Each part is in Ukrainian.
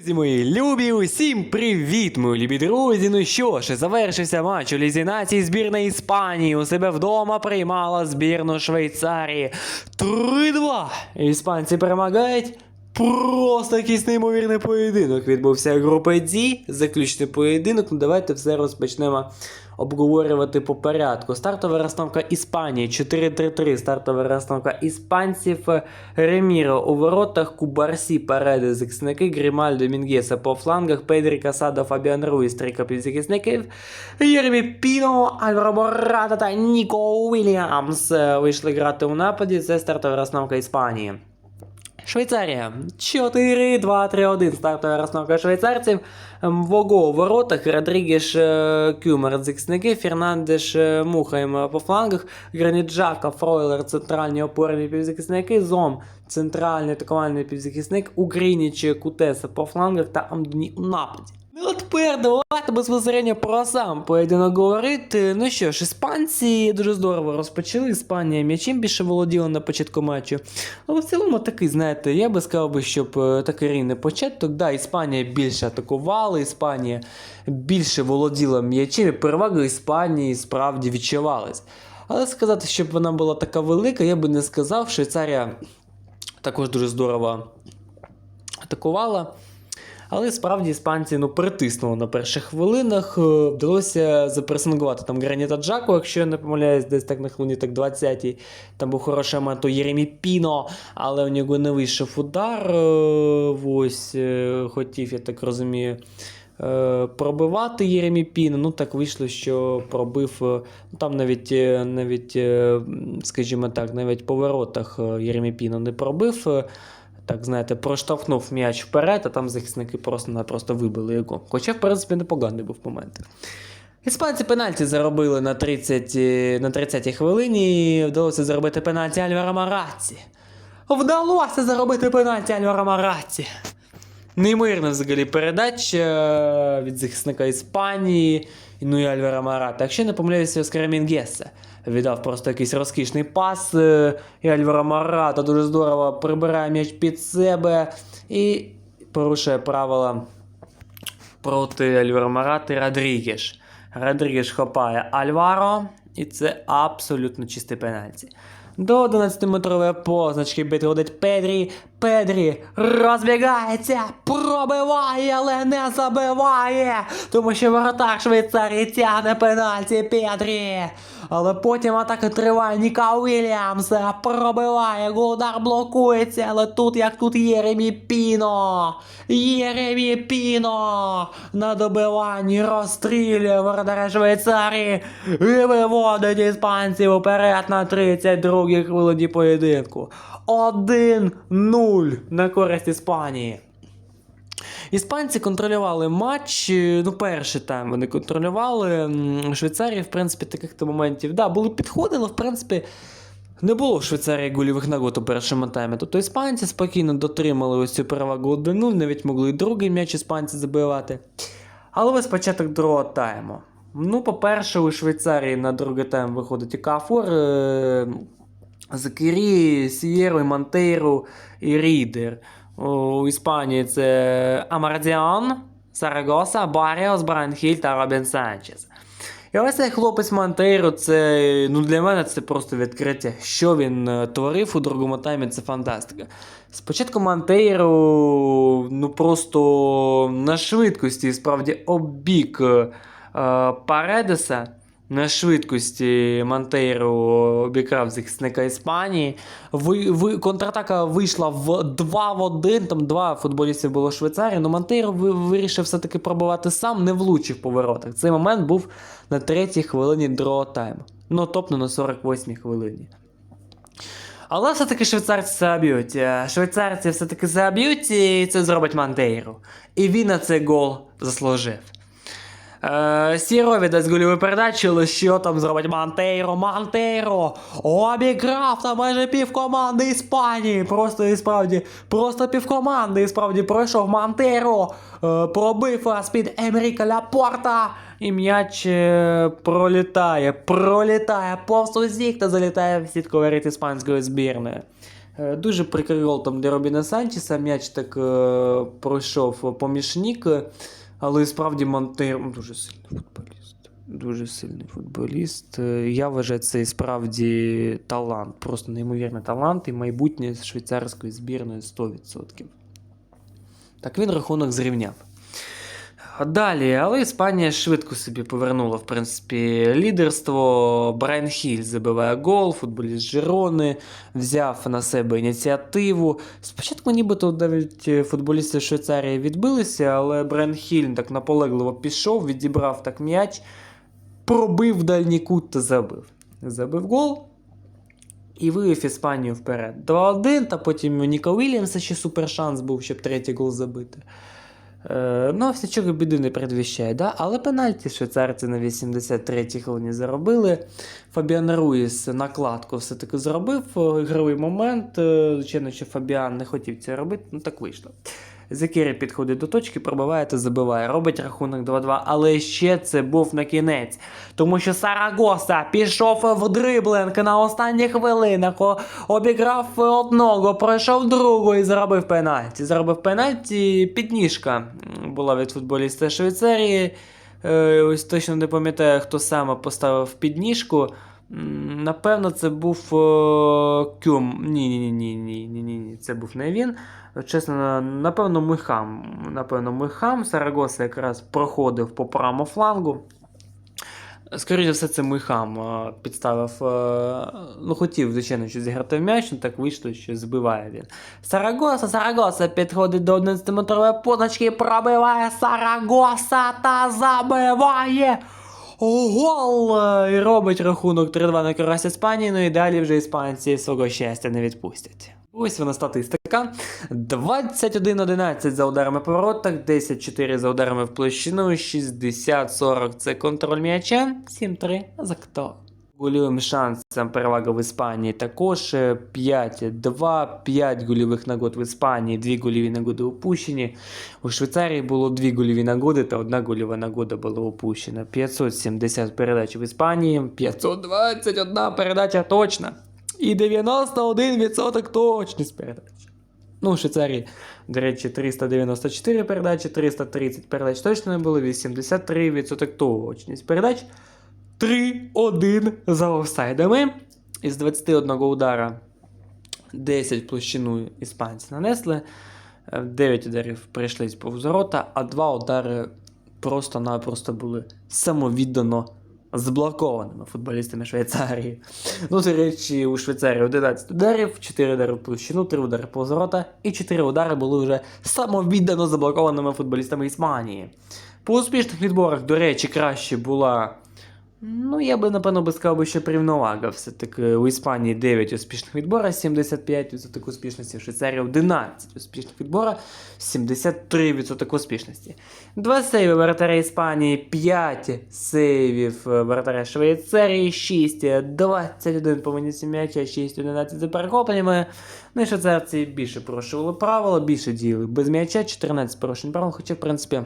Друзі мої любі, усім привіт, мої любі друзі. Ну що ж, завершився матч у Лізі нації збірна Іспанії. У себе вдома приймала збірну Швейцарії. 3-2. Іспанці перемагають. Просто якийсь неймовірний поєдинок відбувся групи D, заключний поєдинок. Ну давайте все розпочнемо обговорювати по порядку. Стартова розстановка Іспанії 4-3-3. Стартова розстановка іспанців. Реміро у воротах, Кубарсі, Пареди, захисники, Грімальдо, Мінгеса по флангах, Педрі, Касадо, Фабіан Руїс, трійка півзахисників, Єремі Піно, Альваро Мората та Ніко Уільямс вийшли грати у нападі. Це стартова розстановка Іспанії. Швейцарія 4-2-3-1. Стартова розстановка швейцарців. Ем, Вого в воротах, Родрігеш е, Кюмер захисники, Фернандеш е, Мухайм по флангах, Граніджака, Фройлер, центральні опорні півзахисники, Зом, центральний атакувальний півзахисник, Угрініч Кутеса по флангах та Амдуні у нападі. Ну от тепер давайте безпосередньо про сам поєдинок говорити. Ну що ж, іспанці дуже здорово розпочали. Іспанія м'ячем більше володіла на початку матчу. Але в цілому такий, знаєте, я би сказав щоб е, такий рівний початок. Да, Іспанія більше атакувала, Іспанія більше володіла м'ячем, і перевага Іспанії справді відчувалась. Але сказати, щоб вона була така велика, я би не сказав. Швейцарія також дуже здорово атакувала. Але справді іспанці ну, притиснули на перших хвилинах. е, Вдалося запресингувати там Граніта Джаку, якщо я не помиляюсь, десь так на хвилині так 20-й. Там був хороший у Єремі Піно, але у нього не вийшов удар. е, Ось е, хотів, я так розумію. Пробивати Єремі Піно, ну так вийшло, що пробив ну, там навіть, навіть, скажімо так, навіть по воротах Єремі Піно не пробив. Так, знаєте, проштовхнув м'яч вперед, а там захисники просто-напросто вибили його. Хоча, в принципі, непоганий був момент. Іспанці пенальті заробили на 30, е, на 30-й хвилині. Вдалося заробити пенальті Альвара Мараці. Вдалося заробити пенальті Альвара Мараці. Неймовірна взагалі передача е, від захисника Іспанії, ну і Альвара Марата. Якщо не помиляюся, Оскара Мінгеса віддав просто якийсь розкішний пас. е, І Альвара Марата дуже здорово прибирає м'яч під себе і порушує правила проти Альвара Марати Родрігеш. Родрігеш хопає Альваро, і це абсолютно чистий пенальті. До 11-метрової позначки підходить Педрі. Педрі розбігається, пробиває, але не забиває. Тому що воротар Швейцарії тягне пенальті Педрі. Але потім атака триває Ніка Уільямса. Пробиває, удар блокується, але тут як тут Єремі Піно. Єремі Піно на добиванні розстрілює воротаря Швейцарії і виводить іспанців уперед на 32-й хвилині поєдинку. 1-0 на користь Іспанії. Іспанці контролювали матч. е, Ну, перший тайм вони контролювали. Швейцарії, в принципі, таких то моментів. Да, були підходи, але в принципі. Не було в Швейцарії гольових нагод у першому таймі. Тобто іспанці спокійно дотримали ось цю перевагу 1-0, навіть могли і другий м'яч іспанці забивати. Але ось початок другого тайму. Ну, по-перше, у Швейцарії на другий тайм виходить і Кафор, е- Закирі, Сієру, і Монтейру і Рідер. У Іспанії це Амардіан, Сарагоса, Баріос, Брайан Хіль та Робін Санчес. І ось цей хлопець Монтейро, це ну для мене це просто відкриття. Що він е, творив у другому таймі, це фантастика. Спочатку Монтейро ну просто на швидкості справді оббік е, Паредеса. На швидкості Монтейро обікрав захисника Іспанії. Ви, ви, контратака вийшла в 2 в 1, там два футболісти було в Швейцарії, але Монтейро ви- вирішив все-таки пробувати сам, не влучив по воротах. Цей момент був на третій хвилині другого тайму. Ну, тобто на 48-й хвилині. Але все-таки швейцарці заб'ють. Е, Швейцарці все-таки заб'ють, і це зробить Монтейро. І він на цей гол заслужив. Е, Сіро віддасть гольову але що там зробить Монтейро? Монтейро обіграв там майже пів команди Іспанії. Просто і справді, просто пів і справді пройшов Монтейро. Е, пробив е, з-під Емріка Ляпорта. І м'яч е, пролітає, пролітає повз усіх та залітає в сітку воріт іспанської збірної. Е, Дуже прикрий гол там для Робіна Санчеса. М'яч так е, пройшов поміж ніг, але справді Монтейро ну, дуже сильний футболіст. Дуже сильний футболіст. Е, Я вважаю, це справді талант. Просто неймовірний талант і майбутнє швейцарської збірної 100%. Так він рахунок зрівняв. Далі, але Іспанія швидко собі повернула, в принципі, лідерство. Брайан Хіль забиває гол, футболіст Жирони, взяв на себе ініціативу. Спочатку нібито навіть футболісти Швейцарії відбилися, але Брайан Хіль так наполегливо пішов, відібрав так м'яч, пробив дальній кут та забив. Забив гол. І вивів Іспанію вперед. 2-1, та потім Ніка Уільямса ще супершанс був, щоб третій гол забити. Е, ну, все чого біди не передвіщає, да? але пенальті швейцарці на 83-й хвилині заробили. Фабіан Руїс накладку все-таки зробив. е, Ігровий момент. е, Звичайно, що Фабіан не хотів це робити, ну так вийшло. Закері підходить до точки, пробиває та забиває. Робить рахунок 2-2, але ще це був на кінець. Тому що Сарагоса пішов в дриблинг на останніх хвилинах, обіграв одного, пройшов другу і заробив пенальті. Заробив пенальті, підніжка була від футболіста Швейцарії. Е, Ось точно не пам'ятаю, хто саме поставив підніжку. Напевно, це був е, Кюм. Ні, ні, ні, ні, ні, це був не він. Чесно, напевно, Михам. Напевно, Михам. Сарагоса якраз проходив по правому флангу. Скоріше за все, це Михам е, підставив. е, Ну, хотів, звичайно, що зіграти в м'яч, але так вийшло, що збиває він. Сарагоса, Сарагоса підходить до 11-метрової позначки, пробиває Сарагоса та забиває. Гол! І робить рахунок 3-2 на користь Іспанії, ну і далі вже іспанці свого щастя не відпустять. Ось вона статистика. 21-11 за ударами по воротах, 10-4 за ударами в площину, 60-40 це контроль м'яча, 7-3 за хто. Гольовим шансом перевага в Іспанії також е, 5-2, 5 гольових нагод в Іспанії, 2 гольові нагоди упущені. У Швейцарії було 2 гольові нагоди та 1 гольова нагода була упущена. 570 передач в Іспанії, 521 передача точна. І 91% точність передач. Ну, у Швейцарії, до речі, 394 передачі, 330 передач точно не було, 83% точність передач. 3-1 за офсайдами. Із 21 удара 10 площину іспанці нанесли. 9 ударів прийшлись повз ворота, а 2 удари просто-напросто були самовіддано заблокованими футболістами Швейцарії. Ну, до речі, у Швейцарії 11 ударів, 4 удари в площину, 3 удари повз ворота, і 4 удари були вже самовіддано заблокованими футболістами Іспанії. По успішних відборах, до речі, краще була. Ну, я би, напевно, би сказав, що рівновага. Все-таки у Іспанії 9 успішних відбора, 75% успішності, в Швейцарії 11 успішних відбора, 73% успішності. Два сейви воротаря Іспанії, 5 сейвів воротаря Швейцарії, 6, 21 по мені м'яча, 6, 11 за перехопленнями. Ну і швейцарці більше порушували правила, більше діяли без м'яча, 14 порушень правил, хоча, в принципі.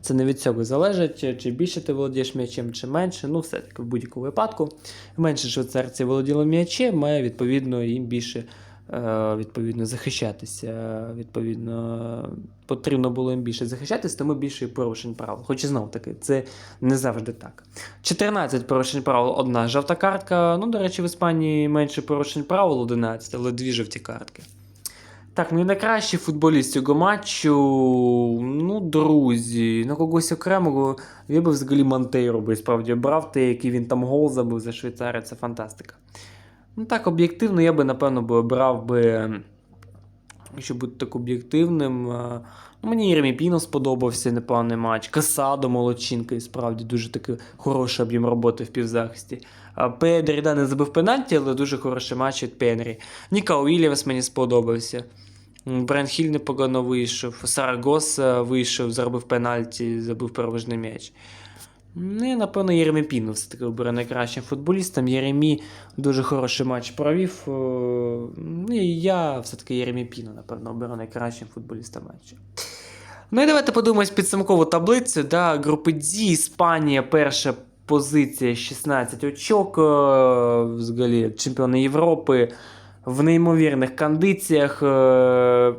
Це не від цього залежить, чи- більше ти володієш м'ячем, чи менше. Ну, все-таки в будь-якому випадку. Менше швейцарці володіли м'ячем, має відповідно їм більше е, відповідно, захищатися. Відповідно, потрібно було їм більше захищатися, тому більше порушень правил. Хоч і знову таки, це не завжди так. 14 порушень правил, одна жовта картка. Ну, до речі, в Іспанії менше порушень правил 11, але дві жовті картки. Так, ну і найкращий футболіст цього матчу. Друзі, на когось окремого я би взагалі Монтейро би справді обрав те, який він там гол забив за Швейцарію, це фантастика. Ну так, об'єктивно, я би, напевно, би обрав би, якщо бути так об'єктивним. е, Ну, мені Єремі Піно сподобався непоганий матч. Касадо Молодчинка, і справді дуже такий хороший об'єм роботи в півзахисті. Педрі да, не забив пенальті, але дуже хороший матч від Пенрі. Ніка Уільямс мені сподобався. М, Брайан Хіль непогано вийшов. Сарагоса вийшов, зробив пенальті, забив переважний м'яч. Ну, і, напевно, Єремі Піно все-таки обере найкращим футболістом. Єремі дуже хороший матч провів. Е, Ну, і я все-таки Єремі Піно, напевно, оберу найкращим футболістом матчу. Ну і давайте подивимось підсумкову таблицю. Да, групи D, Іспанія, перша позиція 16 очок. е, Взагалі, чемпіони Європи. В неймовірних кондиціях.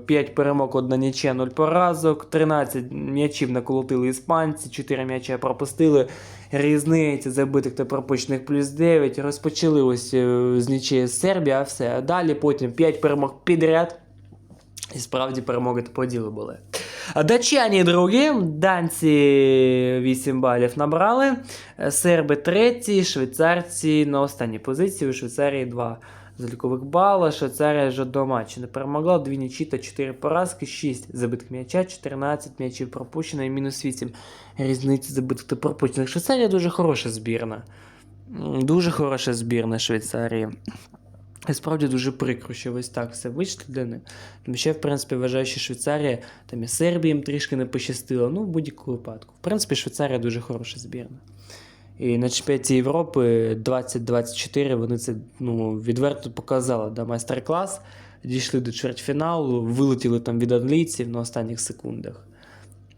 5 перемог, 1 нічия, 0 поразок, 13 м'ячів наколотили іспанці, 4 м'яча пропустили. Різниця забитих та пропущених плюс 9. Розпочали ось е, з з Сербія, все. А далі потім 5 перемог підряд. І справді перемоги та поділи були. А Датчані другі, данці 8 балів набрали, е, серби треті, швейцарці на останній позиції, у Швейцарії 2 залікових бала. Швейцарія жодного матчу не перемогла, 2 нічі та 4 поразки, 6 забитих м'яча, 14 м'ячів пропущено і мінус 8 різниці забитих та пропущених. Швейцарія дуже хороша збірна. Дуже хороша збірна Швейцарії. І справді дуже прикро, що ось так все вийшло для них. Тому я, в принципі, вважаю, що Швейцарія, там і Сербія їм трішки не пощастило, ну, в будь-якому випадку. В принципі, Швейцарія дуже хороша збірна. І на чемпіонаті Європи 2024 вони це ну, відверто показали, да, майстер-клас. Дійшли до чвертьфіналу, вилетіли там від англійців на останніх секундах.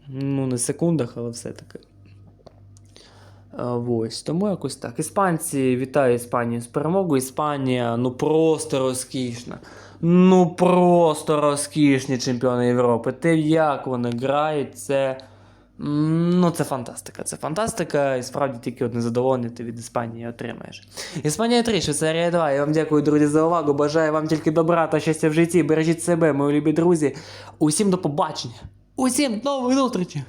Ну, не секундах, але все-таки. Ось, тому якось так. Іспанці вітаю Іспанію з перемогою. Іспанія ну просто розкішна. Ну просто розкішні чемпіони Європи. Те, як вони грають, це. Ну, це фантастика. Це фантастика, і справді тільки одне задоволення ти від Іспанії отримаєш. Іспанія 3, Швейцарія 2. Я вам дякую, друзі, за увагу. Бажаю вам тільки добра та щастя в житті. Бережіть себе, мої любі друзі. Усім до побачення. Усім до нових зустрічей!